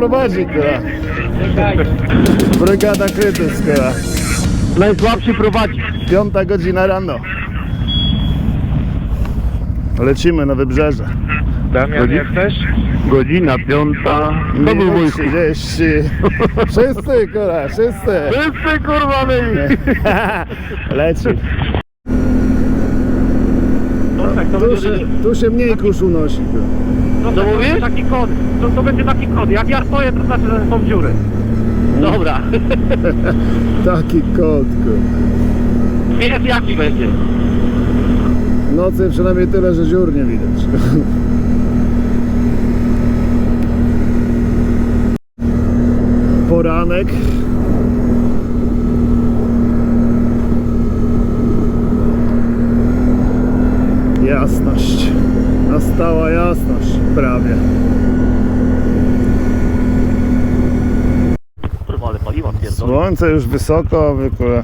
prowadzi, kurwa. Brygada krytys, kurwa. Najsłabszy prowadzi. Piąta godzina rano. Lecimy na wybrzeże. Damian, jesteś? Godzina piąta. To był mój 30. Wszyscy, kurwa, wszyscy. Wszyscy kurwa my. Leci. Tak, Tu się, tu się mniej kurz unosi. kurwa. No, to będzie taki kod. To, to będzie taki kod. Jak ja stoję, to znaczy, że są dziury. Dobra. Taki kot, kurwa. Wiesz jaki będzie. W nocy przynajmniej tyle, że dziur nie widać. Poranek. Jasność. Nastała jasność prawie. Kurwa, ale paliwa pierdolę. Słońce już wysoko, w ogóle.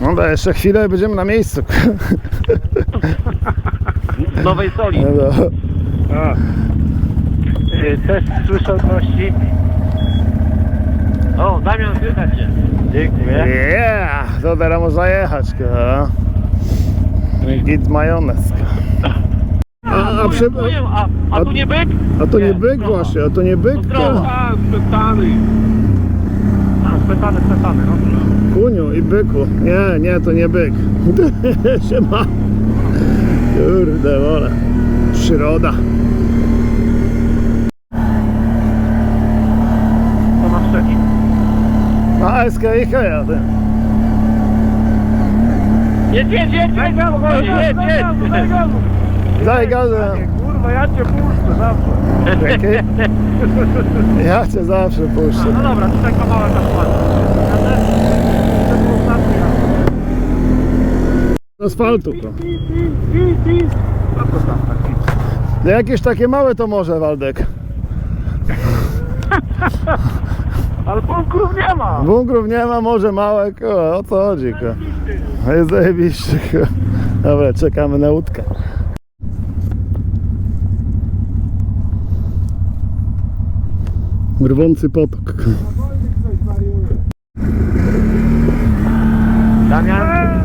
No da, jeszcze chwilę i będziemy na miejscu. Nowej soli. No, no. Y, Test słyszalności. O, Damian, słychać cię. Dziękuję. Yeah, to teraz można jechać. kurwa. Git majonez. A, a, przy, A, a tu nie byk? a to nie Nie, byk właśnie, a to nie byk, Zdrowa. spętany. Spętany, spętany, no. kuniu i byku. Nie, nie, to nie byk. się ma. Kurde, wolę. Przyroda. To na Szczecin. A, SKIH jadę. Jedź, jedź, jedź, jedź, jedź, jedź, jedź. Daj gazę. Kurwa, ja cię puszczę zawsze. Dzięki. Ja cię zawsze puszczę. No dobra, tutaj kawałek asfaltu. Raz. Z asfaltu to. Tam taki? No jakieś takie małe to może, Waldek. Ale bunkrów nie ma. Bunkrów nie ma, może małe, ko, o co chodzi. No Jest zajebiście, ko. Dobra, czekamy na łódkę. Rwący potok. Damian.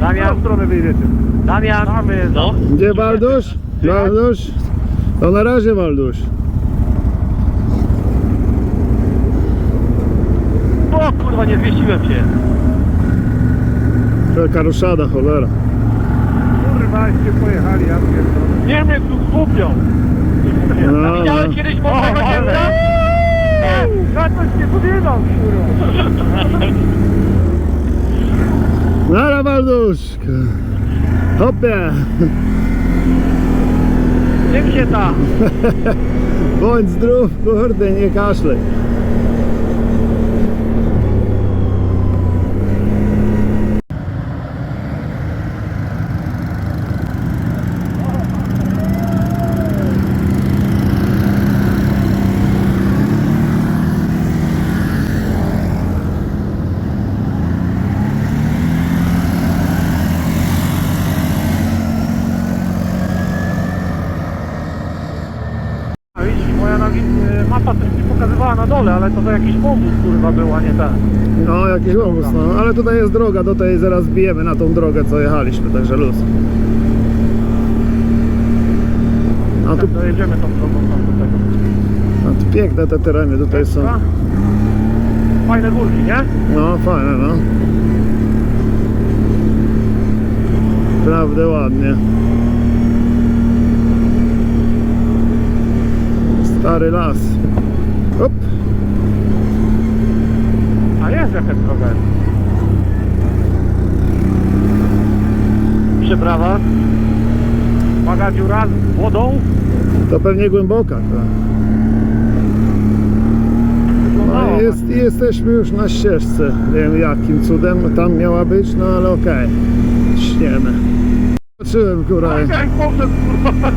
Damian. W stronę wyjedziecie. Damian. No. Gdzie Waldusz? Waldusz? To na razie Waldusz. O kurwa, nie zmieściłem się. Taka roszada, cholera. Kurwa,ście pojechali, ja pierdolę. Niemiec tu skupią. No, Widziałeś no. kiedyś mądrego Niemca? Za coś nie powiedział, kurwa. Nara Waldusz! Hopie! Czym się ta? Bądź zdrów, kurde, nie kaszlej. A widzisz, moja nawi- y, mapa coś mi pokazywała na dole, ale to to jakiś wąwóz kurwa był, a nie ten. No, jakiś łobuz, no. Ale tutaj jest droga, do tej zaraz bijemy na tą drogę, co jechaliśmy, także luz. A tu, Tak, dojedziemy tą drogą tam do tego. a tu piękne te tereny tutaj są. Dobra? Fajne górki, nie? No, fajne, no. Naprawdę ładnie. Stary las. Hop. A jest jakaś droga. Przeprawa. Uwaga, dziura z wodą. To pewnie głęboka. To. No i jest, i jesteśmy już na ścieżce. Nie wiem jakim cudem tam miała być, no ale okej. Śniemy. Patrzyłem górę. Jak poszedł, kurwa.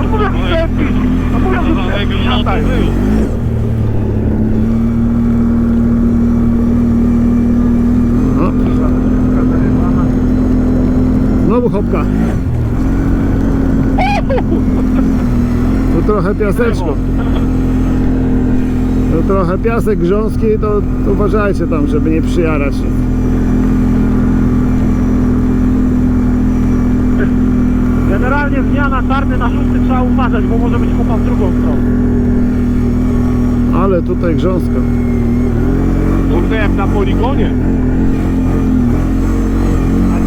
A mówią, że A mówią, że latają. No. Hopka. Tu trochę piaseczko. Tu trochę piasek grząski, to, to uważajcie tam, żeby nie przyjarać. Generalnie zmiana czarny na szósty trzeba uważać, bo może być kopa w drugą stronę. Ale tutaj grząsko. Kurde, jak na poligonie.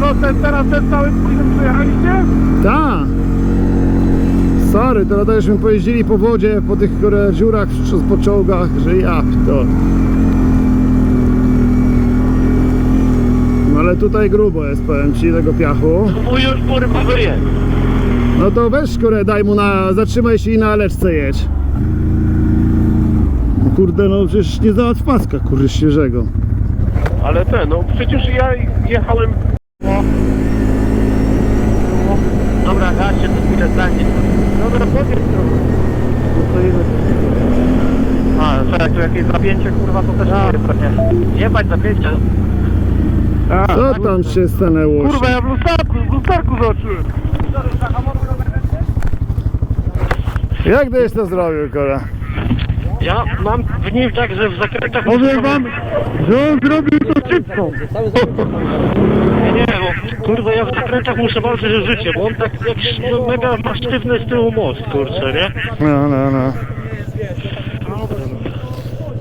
A co, ten, teraz ten cały poligon przejechaliście? Ta! Sorry, to żeśmy pojeździli po wodzie, po tych które, dziurach, po czołgach, że ja to. No ale tutaj grubo jest, powiem ci, tego piachu. Mój już kurwa wyje. No to weź kurę, daj mu na, zatrzymaj się i na leczce jedź. No Kurde, no przecież nie załatw paska, kurde, świeżego. Ale ten, no przecież ja jechałem... Dobra, gaście, to chwilę stanie. Dobra, powiedz to. A, czekaj, tu jakieś zapięcie, kurwa, to też nie jest takie. Jebać zapięcie. Co tam się stanęło? Kurwa, ja w lusterku, w lusterku zobaczyłem. Jak to jest to zrobił, kora? Ja mam w nim tak, że w zakrętach... Powiem wam, że on zrobił to szybko. Nie, nie, bo kurwa ja w zakrętach muszę walczyć o życie, bo on tak jakiś no, mega ma sztywny z tyłu most, kurczę, nie? No, no, no.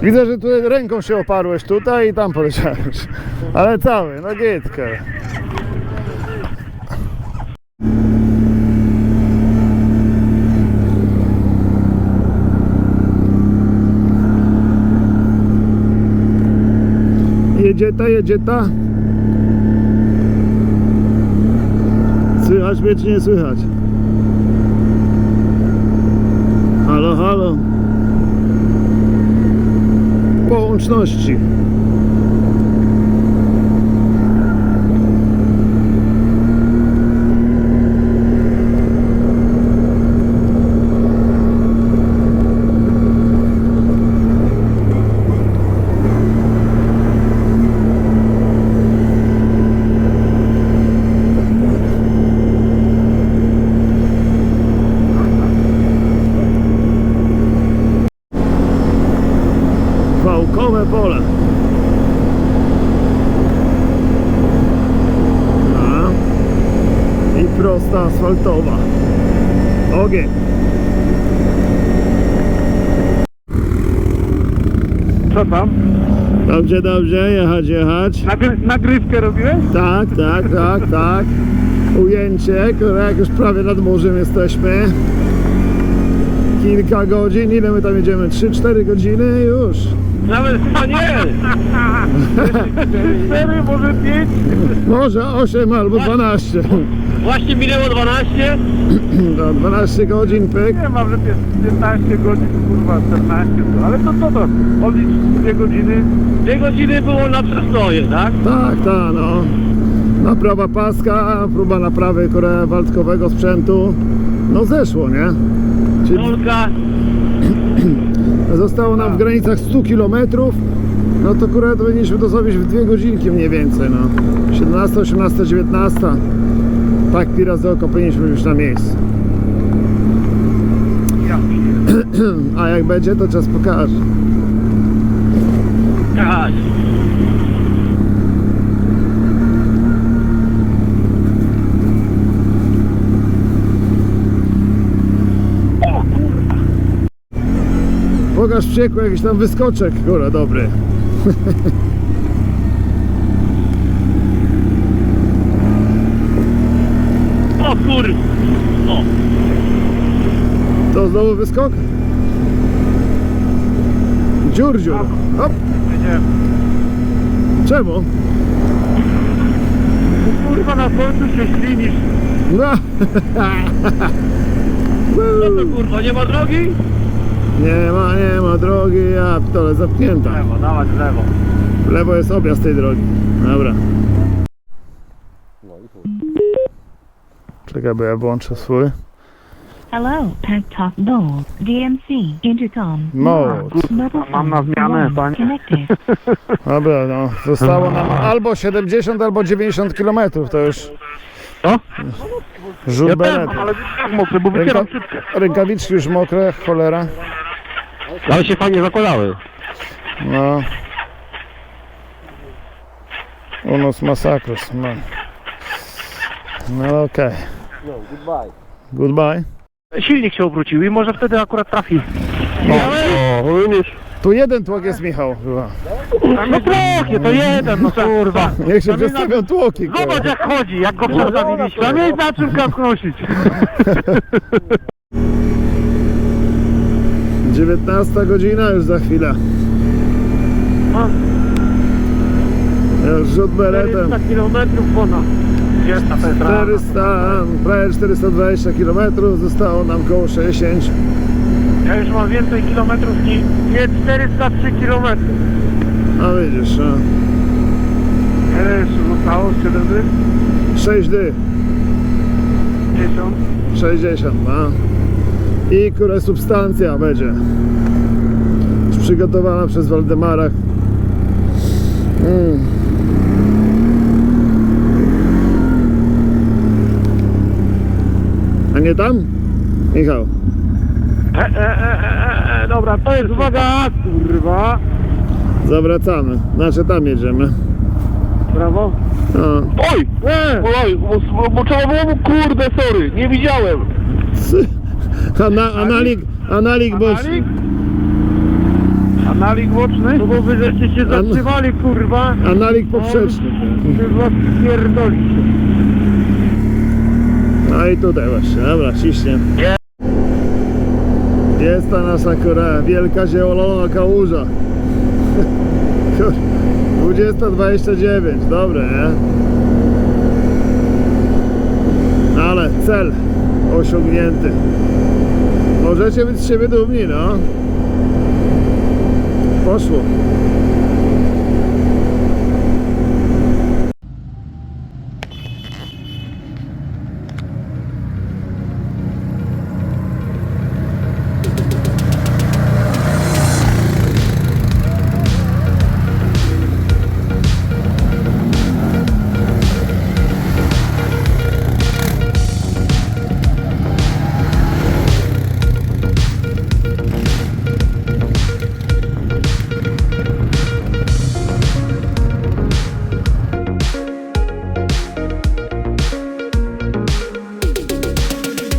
Widzę, że tu ręką się oparłeś tutaj i tam poleciałeś. Ale cały, no gitkę. Jedzie ta, jedzie ta. Słychać mnie czy nie słychać? Halo, halo. Połączności. Pole. A. I prosta asfaltowa. Ogień. Co tam? Dobrze, dobrze, jechać, jechać. Nagry nagrywkę robiłeś? Tak, tak, tak, tak. Ujęcie, które jak już prawie nad morzem jesteśmy. Kilka godzin, ile my tam jedziemy? 3-4 godziny już. Nawet, a nie! Cztery, może pięć? Może 8 albo 12. Właśnie minęło 12? No, 12 godzin, pyk. Nie mam, że 15 godzin, kurwa, 14, to- ale to co to? Odlicz dwie godziny. Dwie godziny było na przestoje, tak? Tak, tak, no. Naprawa paska, próba naprawy kore waltkowego sprzętu. No zeszło, nie? Czyli Dolka, zostało nam w granicach 100 km. No to kurę to powinniśmy to zrobić w dwie godzinki mniej więcej, no. 17, 18, 19. Tak, piras do oko powinniśmy już na miejscu. A jak będzie, to czas pokaże. tak. Pokaż wściekły jakiś tam wyskoczek, kurwa, dobry. O kur... O, To znowu wyskok? Dziur, dziur. Hop. Czemu? kurwa na końcu się ślinisz. No. Co to kurwa, nie ma drogi? Nie ma, nie ma drogi, ja ptole zamknięta. Lewo, dawać w lewo. W lewo jest objazd tej drogi. Dobra. Czekaj, bo ja włączę swój. Hello, Pet Talk Gold, DMC, Intercom. Mode. Mobile Mam na zmianę, panie. Connected. Dobra, no. Zostało nam albo 70, albo 90 km. To już Co? Rzut Ja też beretem. mam, ale tak mokre, bo wycieram Ręka, szybkę. rękawiczki już mokre, cholera. Ale się fajnie zakładały. No. Unos masakros, man. No okej. Goodbye. Silnik się obrócił i może wtedy akurat trafi. O, widzisz? Tu jeden tłok jest Michał chyba. No trochę, to jeden, no kurwa. Niech się przedstawią tłoki. kurwa. Zobacz jak chodzi, jak go przestawiliśmy. A mieć na czym kask nosić. 19 godzina już za chwilę. Już rzut beretem. 400 kilometrów ponad. Jest na ten 400, prawie 420 km, zostało nam koło 60. Ja już mam więcej kilometrów niż nie 403 kilometry. A widzisz, no. Ile jeszcze zostało? 7 dych? 6 dy, 10? 60, no. I która substancja będzie. Przygotowana przez Waldemara. Mm. A nie tam? Michał. E, e, e, e, e, dobra, to jest uwaga, kurwa. Zawracamy. Znaczy tam jedziemy. Brawo. No. Oj! E, Oj, bo, bo trzeba było mu, kurde, sorry, nie widziałem. Ana, analik, analik boczny. Analik? Analik boczny? No bo wy żeście się An- zatrzymali, kurwa. Analik poprzeczny. Kurwa, pierdolicie. No i tutaj właśnie, dobra, ciśnie. Jest ta nasza kura, wielka zielona kałuża. Kur- 20.29, dobre, nie? Ale cel osiągnięty. Możecie być z siebie dumni, no. Poszło.